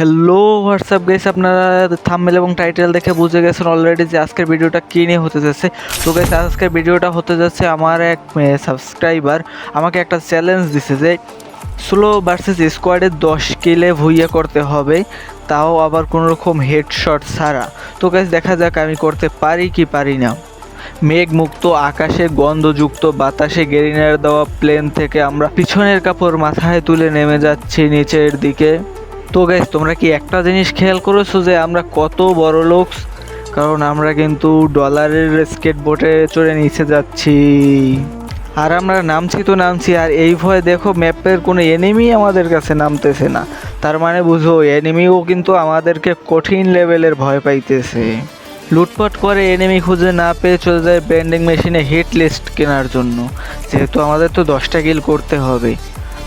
Hello WhatsApp guys আপনারা thumbnail এবং title দেখে বুঝে গেছেন অলরেডি যে আজকের ভিডিওটা কী নিয়ে হতে যাচ্ছে। তো গেছে আজকের ভিডিওটা হতে যাচ্ছে আমার এক সাবস্ক্রাইবার আমাকে একটা চ্যালেঞ্জ দিছে যে স্লো ভার্সেস স্কোয়াডে দশ কিলে ভুইয়া করতে হবে, তাও আবার কোনো রকম হেডশট ছাড়া। তো গাইস দেখা যাক আমি করতে পারি কি পারি না। মেঘমুক্ত আকাশে, গন্ধযুক্ত বাতাসে গেরিনার দেওয়া প্লেন থেকে আমরা পিছনের কাপড় মাথায় তুলে নেমে যাচ্ছি নিচের দিকে। তো গাইস তোমরা কি একটা জিনিস খেয়াল করেছ যে আমরা কত বড় লোক? কারণ আমরা কিন্তু ডলারের স্কেটবোর্ডে চড়ে নিচে যাচ্ছি। আর আমরা নামছি তো নামছি, আর এই ভয়ে দেখো ম্যাপের কোনো এনিমি আমাদের কাছে নামতেছে না। তার মানে বুঝো এনিমিও কিন্তু আমাদেরকে কঠিন লেভেলের ভয় পাইতেছে। লুটপাট করে এনিমি খুঁজে না পেয়ে চলে যায় ব্যান্ডিং মেশিনে হিট লিস্ট কেনার জন্য। যেহেতু আমাদের তো দশটা কিল করতে হবে।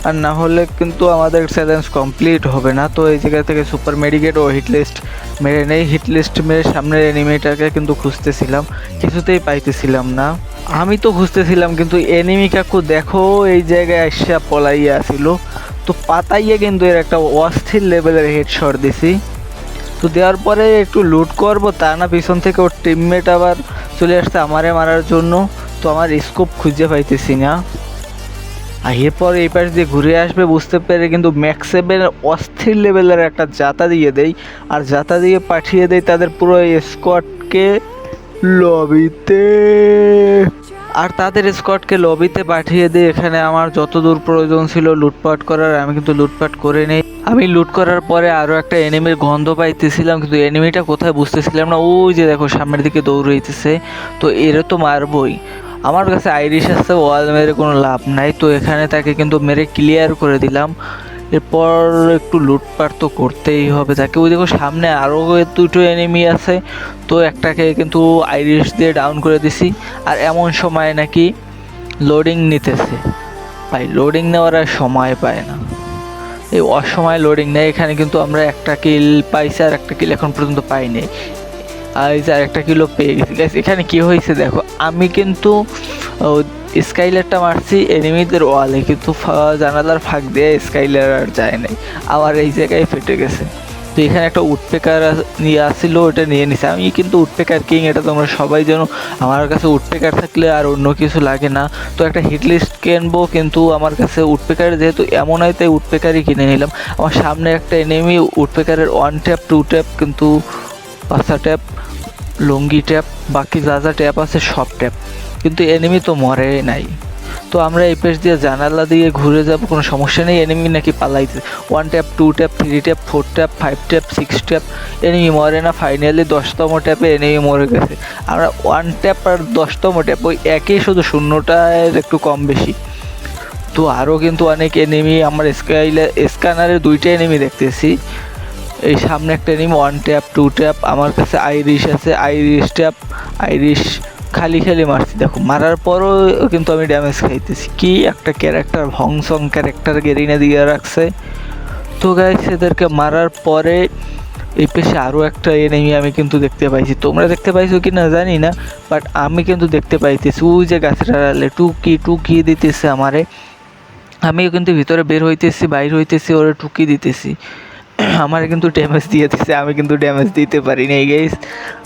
আর না হলে কিন্তু আমাদের চ্যালেঞ্জ কমপ্লিট হবে না। তো এই জায়গা থেকে সুপার মেডিকেট ও হিট লিস্ট মেরে নেই। হিট লিস্ট মেরে সামনের এনিমিটাকে কিন্তু খুঁজতেছিলাম। কিছুতেই পাইতেছিলাম না। আমি তো খুঁজতেছিলাম, কিন্তু এনিমি কাকু দেখো, এই জায়গায় আসা পলাইয়া আসিল। তো পাতাইয়ে কিন্তু এর একটা অস্থির লেভেলের হেডশট দিছি। তো দেওয়ার পরে একটু লুট করব, তা না পিছন থেকে ওর টিমমেট আবার চলে আসছে আমারে মারার জন্য। তো আমার স্কোপ খুঁজে পাইতেছি না। আর এরপর এই পাশ দিয়ে ঘুরে আসবে, বুঝতে পেরে কিন্তু ম্যাক্সেবের অস্থির লেভেলের একটা জাতা দিয়ে দেই। আর জাতা দিয়ে পাঠিয়ে দেই তাদের পুরো স্কোয়াডকে লবিতে আর তাদের স্কোয়াডকে লবিতে পাঠিয়ে দিয়ে এখানে আমার যত দূর প্রয়োজন ছিল লুটপাট করার, আমি কিন্তু লুটপাট করে নেই। আমি লুট করার পরে আরও একটা এনিমির গন্ধ পাইতেছিলাম, কিন্তু এনিমিটা কোথায় বুঝতেছিলাম না। ওই যে দেখো, সামনের দিকে দৌড়াইতেছে। তো এরা তো মারবই। আমার কাছে আইরিশ আসছে ওয়াল মেরে কোনো লাভ নাই। তো এখানে তাকে কিন্তু মেরে ক্লিয়ার করে দিলাম। এরপর একটু লুটপাট তো করতেই হবে। তাকে ওই দেখো সামনে আরও দুটো এনিমি আছে। তো একটাকে কিন্তু আইরিশ দিয়ে ডাউন করে দিছি। আর এমন সময় নাকি লোডিং নিতেছে। ভাই লোডিং নেওয়ার আর সময় পায় না। এই অসময় লোডিং নেই এখানে কিন্তু আমরা একটা কিল পাইছি আর একটা কিল এখন পর্যন্ত পাইনি। এই যে আরেকটা কিলো পেয়ে গেছি। গাইস এখানে কি হয়েছে দেখো, আমি কিন্তু স্কাইলারটা মারছি এনিমিদের ওয়ালে কিন্তু জানালার ফাঁক দিয়ে স্কাইলার আর যায় নাই। আমার এই জায়গায় ফেটে গেছে। তো এখানে একটা উডপেকার নিয়ে আসছিল ওটা নিয়ে নিছে। আমি কিন্তু উডপেকার কিং এটা তোমরা সবাই জানো। আমার কাছে উডপেকার থাকলে আর অন্য কিছু লাগে না। তো একটা হিট লিস্ট কিনবো, কিন্তু আমার কাছে উডপেকার, যেহেতু এমন হয়, তাই উডপেকারই কিনে নিলাম। আমার সামনে একটা এনিমি উডপেকারের ওয়ান ট্যাপ টু ট্যাপ কিন্তু পাঁচটা ট্যাপ লুঙ্গি ট্যাপ, বাকি যা যা ট্যাপ আছে সব ট্যাপ। কিন্তু এনিমি তো মরে নাই। তো আমরা এই পেজ দিয়ে জানালা দিয়ে ঘুরে যাব, কোনো সমস্যা নেই এনিমি নাকি পালাইতে one tap two tap three tap four tap five tap six tap enemy মরে না ফাইনালি দশতম ট্যাপে এনিমি মরে গেছে। আমরা ওয়ান ট্যাপ আর দশতম ট্যাপ ওই একই শুধু শূন্যটার একটু কম বেশি। তো আরও কিন্তু অনেক এনিমি আমার স্কাইলে স্ক্যানারে দুইটা এনিমি দেখতেছি। এই সামনে একটা enemy one tap two tap আমার কাছে আইরিশ আছে আইরিশ ট্যাপ আইরিশ খালি খালি মারছি। দেখো, মারার পরও কিন্তু আমি ড্যামেজ খাইতেছি। কি একটা ক্যারেক্টার ভংসং ক্যারেক্টার গেরিনে দিয়ে রাখছে। তো গাইস এদেরকে মারার পরে এই পেশে আরও একটা এনিমি আমি কিন্তু দেখতে পাইছি। তোমরা দেখতে পাইছো কি না জানি না বাট আমি কিন্তু দেখতে পাইতেছি। ওই যে গাছের আড়ালে টুকি টুকি দিতেছে আমারে। আমিও কিন্তু ভিতরে বের হইতেছি, বাইর হইতেছি, ওরে টুকি দিতেছি। আমার কিন্তু ড্যামেজ দিয়ে দিছে, আমি কিন্তু ড্যামেজ দিতে পারি না গাইস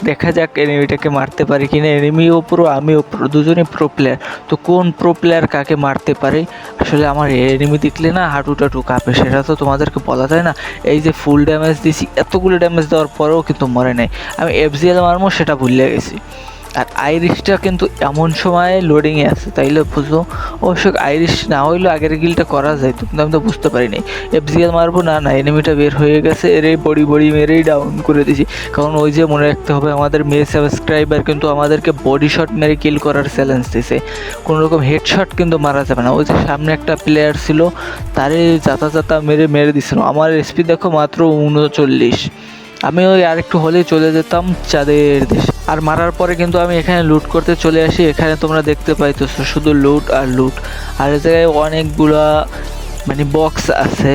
দেখা যাক এনিমিটাকে মারতে পারি কিনা। এনিমিও প্রো আমিও প্রো দুজনেই প্রো প্লেয়ার তো কোন প্রো প্লেয়ার কাকে মারতে পারে? আসলে আমার এনিমি দেখলে না হাঁটু টাটু কাঁপে, সেটা তো তোমাদেরকে বলা যায় না। এই যে ফুল ড্যামেজ দিছি, এতগুলো ড্যামেজ দেওয়ার পরেও কিন্তু মরে নাই। আমি এফজিএল মারমো, সেটা ভুলে গেছি। আর আইরিশটা কিন্তু এমন সময় লোডিংয়ে আছে, তাইলে বুঝো অবশ্য আইরিশ না হইলেও আগের গিলটা করা যায় কিন্তু আমি তো বুঝতে পারিনি। এফজিএল মারবো? না না এনিমিটা বের হয়ে গেছে, এর এই বড়ি বড়ি মেরেই ডাউন করে দিয়েছি। কারণ ওই যে মনে রাখতে হবে, আমাদের মেয়ে সাবস্ক্রাইবার কিন্তু আমাদেরকে বডি শট মেরে কিল করার চ্যালেঞ্জ দিছে কোনো রকম হেডশট কিন্তু মারা যাবে না। ওই যে সামনে একটা প্লেয়ার ছিল, তারে যাতা যাতা মেরে মেরে দিছিল আমার এসপি দেখো মাত্র উনচল্লিশ আমি ওই আরেকটু হলেই চলে যেতাম চাঁদের দেশে। আর মারার পরে কিন্তু আমি এখানে লুট করতে চলে আসি। এখানে তোমরা দেখতে পাইতেছো শুধু লুট আর লুট আর এ জায়গায় অনেকগুলা মানে বক্স আছে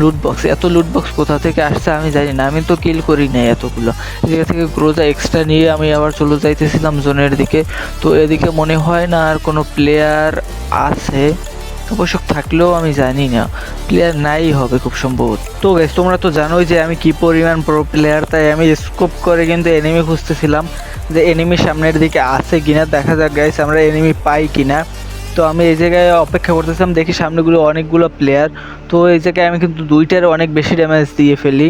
লুট বক্স এত লুট বক্স কোথা থেকে আসছে আমি জানি না। আমি তো কিল করি নাই এতগুলো। জায়গা থেকে গ্রোজা এক্সট্রা নিয়ে আমি আবার চলে যাইতেছিলাম জোনের দিকে। তো এদিকে মনে হয় না আর কোনো প্লেয়ার আছে। অবশ্য থাকলেও আমি জানি না। প্লেয়ার নাই হবে খুব সম্ভবত। তো গাইস তোমরা তো জানোই যে আমি কি পরিমাণ প্রো প্লেয়ার তাই আমি স্কোপ করে কিন্তু এনিমি খুঁজতেছিলাম যে এনিমি সামনের দিকে আছে কিনা। দেখা যাক গাইস আমরা এনিমি পাই কিনা। তো আমি এই জায়গায় অপেক্ষা করতেছিলাম, দেখি সামনেগুলো অনেকগুলো প্লেয়ার তো এই জায়গায় আমি কিন্তু দুইটার অনেক বেশি ড্যামেজ দিয়ে ফেলি।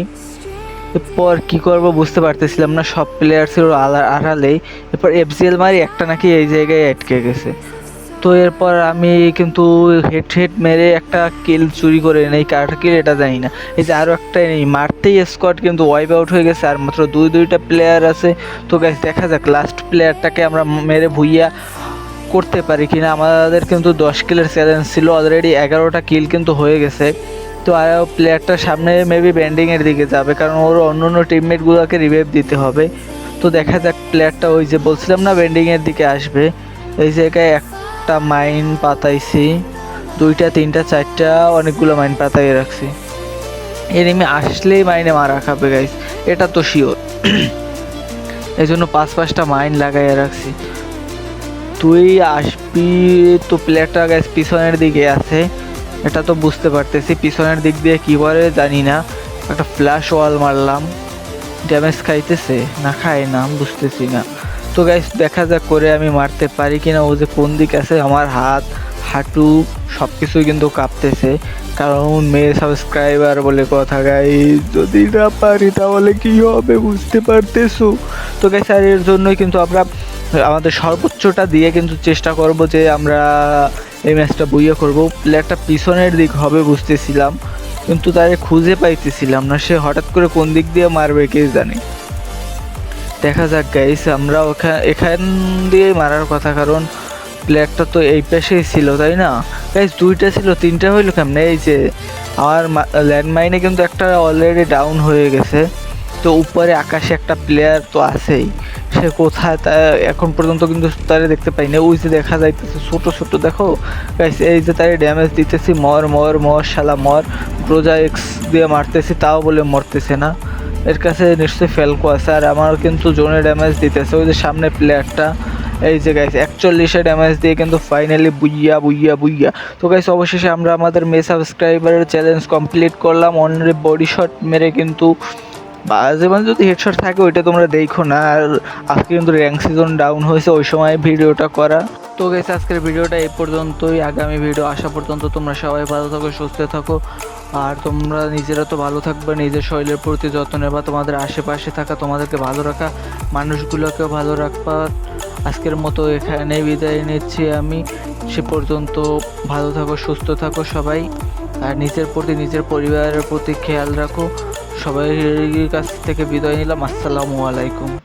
এরপর কি করব বুঝতে পারতেছিলাম না, সব প্লেয়ার ছিল আড়ালেই। এরপর এফজিএল মারি, একটা নাকি এই জায়গায় আটকে গেছে। তো এরপর আমি কিন্তু হেড হেড মেরে একটা কিল চুরি করে নেই। কারটা কিল এটা জানি না। এই যে আরও একটা নেই মারতেই স্কোয়াড কিন্তু ওয়াইপ আউট হয়ে গেছে। আর মাত্র দুই, দুইটা প্লেয়ার আছে। তো গ্যাস দেখা যাক লাস্ট প্লেয়ারটাকে আমরা মেরে ভুইয়া করতে পারি কিনা। আমাদের কিন্তু দশ কিলের চ্যালেঞ্জ ছিল। অলরেডি এগারোটা কিল কিন্তু হয়ে গেছে। তো আর প্লেয়ারটা সামনে মেবি ব্যান্ডিংয়ের দিকে যাবে। কারণ ওর অন্য অন্য টিমমেটগুলোকে রিভাইভ দিতে হবে। তো দেখা যাক প্লেয়ারটা ওই যে বলছিলাম না ব্যান্ডিংয়ের দিকে আসবে। এই জায়গায় একটা মাইন পাতাইছি, দুইটা, তিনটা, চারটা, অনেকগুলো মাইন পাতাই রাখছি। এনিমি আসলেই মাইনে মারা খাবে গাইস এটা তো শিওর এই জন্য পাঁচ, পাঁচটা মাইন লাগাইয়া রাখছি। তুই আসবি তো প্লেয়ারটা গাইস পিছনের দিকে আছে। এটা তো বুঝতে পারতেছি, পিছনের দিক দিয়ে কী করে জানি না। একটা ফ্ল্যাশ ওয়াল মারলাম। ড্যামেজ খাইতেছে? না খায় না বুঝতেছি না। তো গাইস দেখা যাক করে আমি মারতে পারি কিনা। ও যে কোন দিক আছে, আমার হাত, হাঁটু সব কিছুই কিন্তু কাঁপতেছে। কারণ মেয়ে সাবস্ক্রাইবার বলে কথা গাই যদি না পারি তাহলে কি হবে বুঝতে পারতেছো? তো গাইস আর এর জন্যই কিন্তু আমরা, আমাদের সর্বোচ্চটা দিয়ে কিন্তু চেষ্টা করব যে আমরা এই ম্যাচটা বইয়ে করব। প্লেয়ারটা পিছনের দিক হবে বুঝতেছিলাম, কিন্তু তারে খুঁজে পাইতেছিলাম না। সে হঠাৎ করে কোন দিক দিয়ে মারবে কে জানে। দেখা যাক গাইস আমরা ওখানে এখান দিয়ে মারার কথা, কারণ প্লেয়ারটা তো এই পাশেই ছিল, তাই না? গাইস দুইটা ছিল, তিনটা হইল কেমনে? এই যে, আমার ল্যান্ডমাইনে কিন্তু একটা অলরেডি ডাউন হয়ে গেছে। তো উপরে আকাশে একটা প্লেয়ার তো আছেই। সে কোথায় তা এখন পর্যন্ত কিন্তু তারে দেখতে পাই না ওই যে দেখা যাইতেছে, ছোট ছোট, দেখো। গাইস এই যে তারে ড্যামেজ দিতেছি, মর মর মর, শালা, মর। প্রোজা এক্স দিয়ে মারতেছি, তাও বলে মরতেছে না। এর কাছে নিশ্চয়ই ফেলকো আছে, আর আমার কিন্তু জোনে ড্যামেজ দিতেছে। ওই যে সামনে প্লেয়ারটা এই যে গাইস একচল্লিশে ড্যামেজ দিয়ে কিন্তু ফাইনালি বুইয়া বুইয়া বুইয়া। তো গাইস অবশেষে আমরা আমাদের মে সাবস্ক্রাইবারের চ্যালেঞ্জ কমপ্লিট করলাম। অনলি বডি শট মেরে কিন্তু বাজে মানে যদি হেডশট থাকে, ওইটা তোমরা দেখো না। আর আজকে কিন্তু র্যাঙ্ক সিজন ডাউন হয়েছে, ওই সময় ভিডিওটা করা। তো গেছে আজকের ভিডিওটা এই পর্যন্তই। আগামী ভিডিও আসা পর্যন্ত তোমরা সবাই ভালো থাকো, সুস্থ থাকো। আর তোমরা নিজেরা তো ভালো থাকবে, নিজের শরীরের প্রতি যত্ন নেবা তোমাদের আশেপাশে থাকা, তোমাদেরকে ভালো রাখা, মানুষগুলোকেও ভালো রাখবা। আজকের মতো এখানে বিদায় নিচ্ছি আমি। সে পর্যন্ত ভালো থাকো, সুস্থ থাকো সবাই। আর নিজের প্রতি, নিজের পরিবারের প্রতি খেয়াল রাখো। সবাই কাছ থেকে বিদায় নিলাম। আসসালামু আলাইকুম।